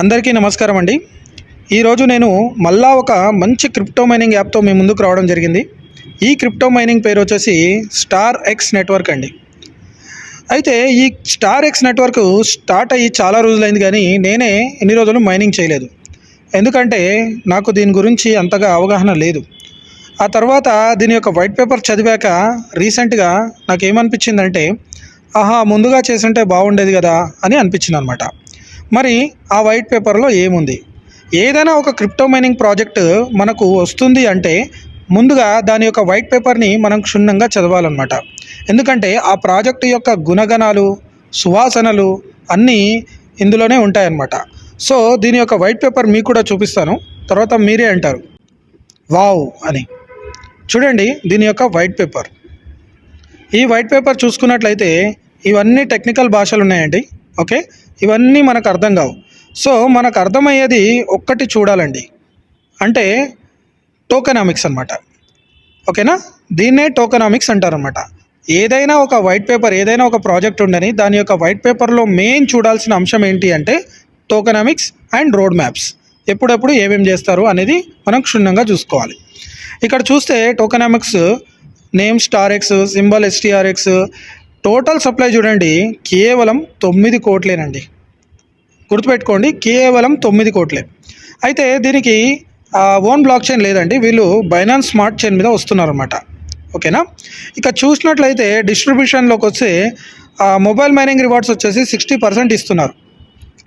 అందరికీ నమస్కారం అండి. ఈరోజు నేను మళ్ళా ఒక మంచి క్రిప్టో మైనింగ్ యాప్తో మీ ముందుకు రావడం జరిగింది. ఈ క్రిప్టో మైనింగ్ పేరు వచ్చేసి స్టార్ ఎక్స్ నెట్వర్క్ అండి. అయితే ఈ స్టార్ ఎక్స్ నెట్వర్క్ స్టార్ట్ అయ్యి చాలా రోజులైంది కానీ నేనే ఎన్ని రోజులు మైనింగ్ చేయలేదు. ఎందుకంటే నాకు దీని గురించి అంతగా అవగాహన లేదు. ఆ తర్వాత దీని యొక్క వైట్ పేపర్ చదివాక రీసెంట్గా నాకు ఏమనిపించిందంటే ఆహా ముందుగా చేసుంటే బాగుండేది కదా అని అనిపించింది అనమాట మరి ఆ వైట్ పేపర్లో ఏముంది? ఏదైనా ఒక క్రిప్టో మైనింగ్ ప్రాజెక్ట్ మనకు వస్తుంది అంటే ముందుగా దాని యొక్క వైట్ పేపర్ని మనం క్షుణ్ణంగా చదవాలన్నమాట. ఎందుకంటే ఆ ప్రాజెక్ట్ యొక్క గుణగణాలు సువాసనలు అన్నీ ఇందులోనే ఉంటాయన్నమాట. సో దీని యొక్క వైట్ పేపర్ మీకు కూడా చూపిస్తాను. తర్వాత మీరే అంటారు. వావ్ అని. చూడండి దీని యొక్క వైట్ పేపర్. ఈ వైట్ పేపర్ చూసుకున్నట్లయితే ఇవన్నీ టెక్నికల్ భాషలు ఉన్నాయండి ఓకే? ఇవన్నీ మనకు అర్థం కావు. సో మనకు అర్థమయ్యేది ఒక్కటి చూడాలండి. అంటే టోకెనామిక్స్ అనమాట ఓకేనా? దీన్నే టోకనామిక్స్ అంటారనమాట ఏదైనా ఒక వైట్ పేపర్ ఏదైనా ఒక ప్రాజెక్ట్ ఉండని దాని యొక్క వైట్ పేపర్లో మెయిన్ చూడాల్సిన అంశం ఏంటి అంటే టోకనామిక్స్ అండ్ రోడ్ మ్యాప్స్ ఎప్పుడెప్పుడు ఏమేమి చేస్తారు అనేది మనం క్షుణ్ణంగా చూసుకోవాలి. ఇక్కడ చూస్తే tokenomics name star X symbol STRX total supply చూడండి కేవలం తొమ్మిది కోట్లేనండి. గుర్తుపెట్టుకోండి కేవలం తొమ్మిది కోట్లే. అయితే దీనికి ఓన్ బ్లాక్ చైన్ లేదండి వీళ్ళు బైనాన్స్ స్మార్ట్ చైన్ మీద వస్తున్నారన్నమాట. ఓకేనా? ఇక చూసినట్లయితే డిస్ట్రిబ్యూషన్లోకి వస్తే మొబైల్ మైనింగ్ రివార్డ్స్ వచ్చేసి సిక్స్టీ పర్సెంట్ ఇస్తున్నారు.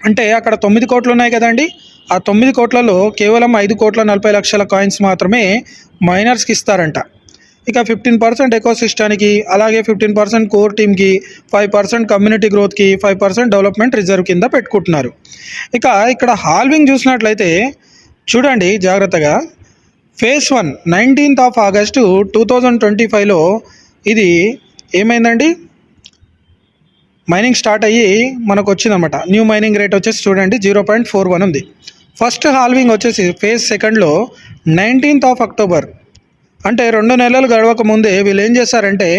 అంటే అక్కడ తొమ్మిది కోట్లు ఉన్నాయి కదండి ఆ తొమ్మిది కోట్లలో కేవలం ఐదు కోట్ల నలభై లక్షల కాయిన్స్ మాత్రమే మైనర్స్కి ఇస్తారంట. ఇక ఫిఫ్టీన్ పర్సెంట్ ఎకో సిస్టానికి అలాగే ఫిఫ్టీన్ పర్సెంట్ కోర్ టీమ్కి ఫైవ్ పర్సెంట్ కమ్యూనిటీ గ్రోత్కి ఫైవ్ పర్సెంట్ డెవలప్మెంట్ రిజర్వ్ కింద పెట్టుకుంటున్నారు. ఇక ఇక్కడ హాల్వింగ్ చూసినట్లయితే చూడండి జాగ్రత్తగా phase one nineteenth of August two thousand twenty ఫైవ్లో ఇది ఏమైందండి? మైనింగ్ స్టార్ట్ అయ్యి మనకు వచ్చిందన్నమాట న్యూ మైనింగ్ రేట్ వచ్చేసి చూడండి జీరో పాయింట్ ఫోర్ వన్ ఉంది. ఫస్ట్ హాల్వింగ్ వచ్చేసి ఫేజ్ సెకండ్లో నైన్టీన్త్ ఆఫ్ అక్టోబర్ అంటే రెండు నెలలు గడవక ముందే వీళ్ళు ఏం చేశారంటే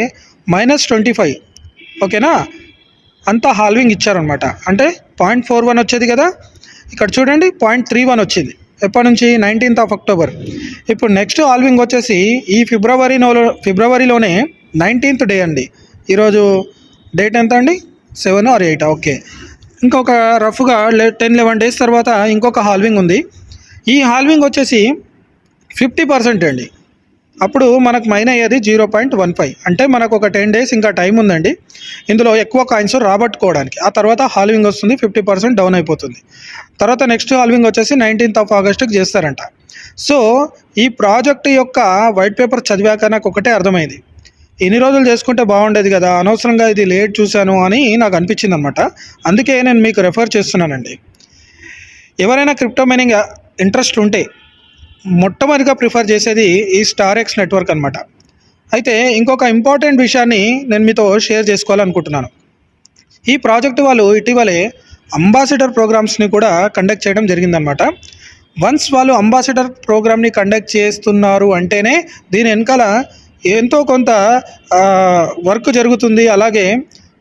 మైనస్ ట్వంటీ ఫైవ్ ఓకేనా? అంతా హాల్వింగ్ ఇచ్చారనమాట అంటే పాయింట్ ఫోర్ వన్ వచ్చేది కదా? ఇక్కడ చూడండి పాయింట్ త్రీ వన్ వచ్చింది. ఎప్పటి నుంచి? Nineteenth of October. ఇప్పుడు నెక్స్ట్ హాల్వింగ్ వచ్చేసి ఈ ఫిబ్రవరిలో ఫిబ్రవరిలోనే నైన్టీన్త్ డే అండి. ఈరోజు డేట్ ఎంత అండి? Seven or eight okay. ఇంకొక రఫ్గా టెన్ లెవెన్ డేస్ తర్వాత ఇంకొక హాల్వింగ్ ఉంది. ఈ హాల్వింగ్ వచ్చేసి ఫిఫ్టీ పర్సెంట్ అండి. అప్పుడు మనకు మైన్ అయ్యేది జీరో పాయింట్ వన్ ఫైవ్. అంటే మనకు ఒక టెన్ డేస్ ఇంకా టైం ఉందండి. ఇందులో ఎక్కువ కాయిన్స్ రాబట్టుకోవడానికి. ఆ తర్వాత హాల్వింగ్ వస్తుంది ఫిఫ్టీ పర్సెంట్ డౌన్ అయిపోతుంది. తర్వాత నెక్స్ట్ హాల్వింగ్ వచ్చేసి నైన్టీన్త్ ఆఫ్ ఆగస్ట్కి చేస్తారంట. సో ఈ ప్రాజెక్ట్ యొక్క వైట్ పేపర్ చదివాక నాకు ఒకటే అర్థమైంది. ఎన్ని రోజులు చేసుకుంటే బాగుండేది కదా అనవసరంగా ఇది లేట్ చూశాను అని నాకు అనిపించింది అనమాట అందుకే నేను మీకు రెఫర్ చేస్తున్నానండి. ఎవరైనా క్రిప్టో మైనింగ్ ఇంట్రెస్ట్ ఉంటే మొట్టమొదటిగా ప్రిఫర్ చేసేది ఈ స్టార్ ఎక్స్ నెట్వర్క్ అనమాట అయితే ఇంకొక ఇంపార్టెంట్ విషయాన్ని నేను మీతో షేర్ చేసుకోవాలనుకుంటున్నాను. ఈ ప్రాజెక్ట్ వాళ్ళు ఇటీవలే అంబాసిడర్ ప్రోగ్రామ్స్ని కూడా కండక్ట్ చేయడం జరిగిందనమాట వన్స్ వాళ్ళు అంబాసిడర్ ప్రోగ్రామ్ని కండక్ట్ చేస్తున్నారు అంటేనే దీని వెనకాల ఎంతో కొంత వర్క్ జరుగుతుంది. అలాగే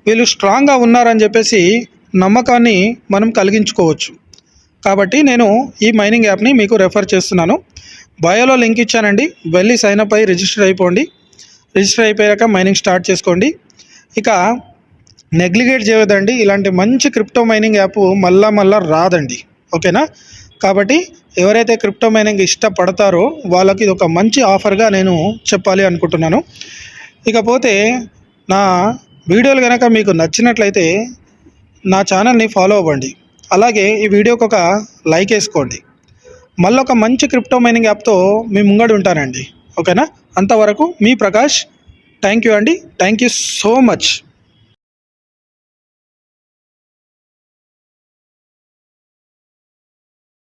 వీళ్ళు స్ట్రాంగ్గా ఉన్నారని చెప్పేసి నమ్మకాన్ని మనం కలిగించుకోవచ్చు. కాబట్టి నేను ఈ మైనింగ్ యాప్ని మీకు రెఫర్ చేస్తున్నాను. బయోలో లింక్ ఇచ్చానండి. వెళ్ళి సైన్ అప్ అయ్యి రిజిస్టర్ అయిపోండి. రిజిస్టర్ అయిపోయాక మైనింగ్ స్టార్ట్ చేసుకోండి. ఇక నెగ్లిగేట్ చేయదండి ఇలాంటి మంచి క్రిప్టో మైనింగ్ యాప్ మళ్ళా మళ్ళా రాదండి. ఓకేనా? కాబట్టి ఎవరైతే క్రిప్టో మైనింగ్ ఇష్టపడతారో వాళ్ళకి ఇది ఒక మంచి ఆఫర్గా నేను చెప్పాలి అనుకుంటున్నాను. ఇకపోతే నా వీడియోలు కనుక మీకు నచ్చినట్లయితే నా ఛానల్ని ఫాలో అవ్వండి. అలాగే ఈ వీడియోకి ఒక లైక్ వేసుకోండి. మళ్ళీ ఒక మంచి క్రిప్టో మైనింగ్ యాప్తో మీ ముంగడు ఉంటానండి. ఓకేనా? అంతవరకు మీ ప్రకాష్ థ్యాంక్ యూ అండి. Thank you so much.